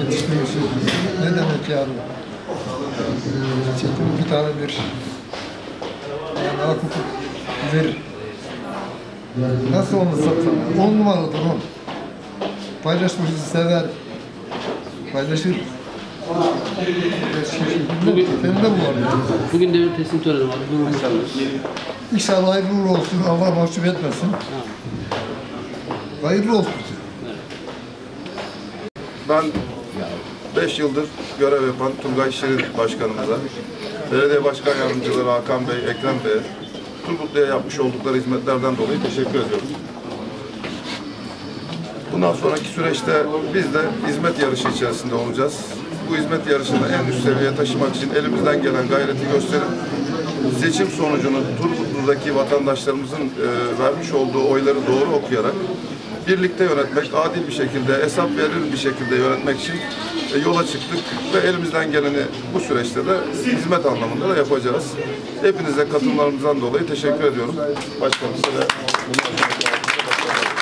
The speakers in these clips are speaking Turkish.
yetiştirmişim. Ne demek yani? Ee, Çetin bir tane bir yani hukuk verir. Nasıl onu satsan? On numaradır on. Paylaşmışı sever. Paylaşır. Bugün- Senin de bu var. yani. Bugün devir teslim töreni var. Gururumuz İnşallah hayırlı uğurlu olsun. Allah mahcup etmesin. Hayırlı olsun. Ben 5 yıldır görev yapan Turgay Şirin Başkanımıza, Belediye Başkan Yardımcıları Hakan Bey, Ekrem Bey, Turgutlu'ya yapmış oldukları hizmetlerden dolayı teşekkür ediyorum. Bundan sonraki süreçte biz de hizmet yarışı içerisinde olacağız. Bu hizmet yarışını en üst seviyeye taşımak için elimizden gelen gayreti gösterip seçim sonucunu Turgutlu'daki vatandaşlarımızın e, vermiş olduğu oyları doğru okuyarak birlikte yönetmek, adil bir şekilde, hesap verir bir şekilde yönetmek için e, yola çıktık ve elimizden geleni bu süreçte de hizmet anlamında da yapacağız. Hepinize katılımlarınızdan dolayı teşekkür ediyorum. Başkanımıza ve bundan sonraki yardımcıya başarılar.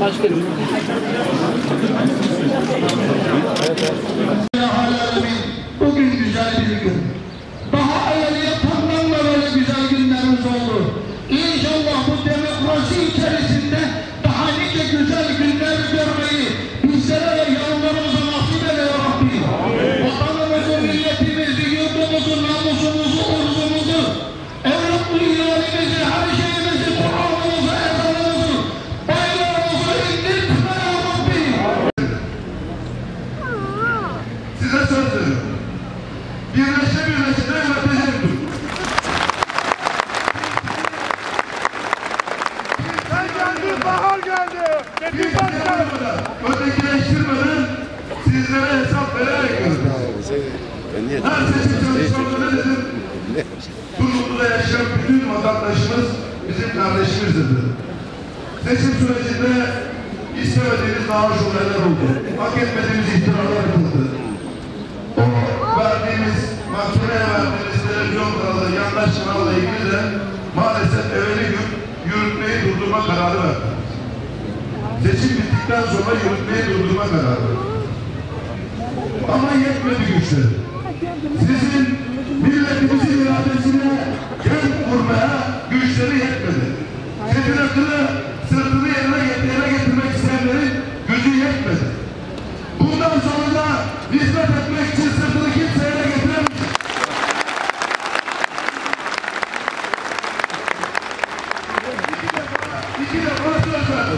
Başkanım. Alemin. Bugün güzel bir gün. Size söz veriyorum. Birleşe birleşe de yöneteceğim. Sen geldin, bahar geldi. Bir başkanım. yanmadan, ötekileştirmeden sizlere hesap vererek yöneteceğim. Her seçim çalışmamda ne dedim? Turgutlu'da yaşayan bütün vatandaşımız bizim kardeşimizdir. Seçim sürecinde istemediğimiz maaş olaylar oldu. Hak etmediğimiz iftiralar yapıldı. Durdurma kararı verdi. Seçim bittikten sonra yürütmeyi durdurma kararı verdi. Ama yetmedi güçleri. Sizin milletimizin iradesine gen kurmaya güçleri yetmedi. Sizin akıllı sırtını yerine, yerine getirmek isteyenlerin gücü yetmedi. Bundan sonra da hizmet etmek için sırtını kimseye de getiremeyecek. İki defa söz verdim.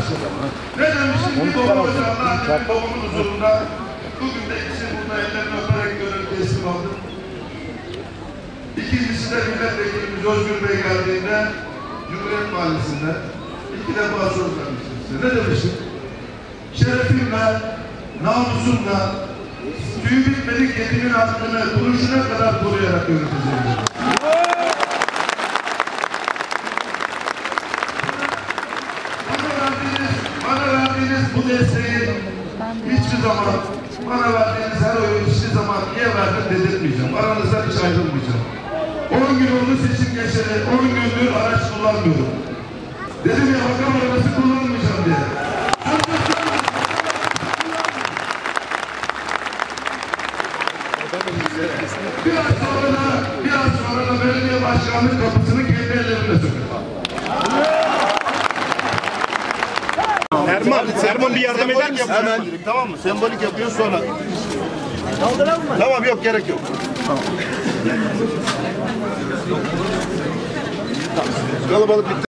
Ne demiştim? Bir baba ocağında annemin babamın huzurunda. Bugün de ikisini burada ellerini öperek gönül teslim aldım. İkincisi de milletvekilimiz Özgür Bey geldiğinde Cumhuriyet Mahallesi'nde iki defa söz vermiştim. Ne demiştim? Şerefimle, namusumla, tüy bitmedik yetimin hakkını kuruşuna kadar koruyarak yöneteceğim. Hiçbir zaman, bana verdiğiniz her oyu hiçbir zaman niye verdim dedirtmeyeceğim. Aranızdan hiç ayrılmayacağım. 10 gün oldu seçim geçeli, 10 gündür araç kullanmıyorum. Dedim ya makam arabası kullanmayacağım diye. Biraz sonra da, biraz sonra da belediye başkanlık kapısını kendi ellerimle sökeceğim. Bir yardım eder misin? Hemen tamam mı? Sembolik yapıyor sonra. Tamam yok gerek yok. Tamam. Kalabalık bitti.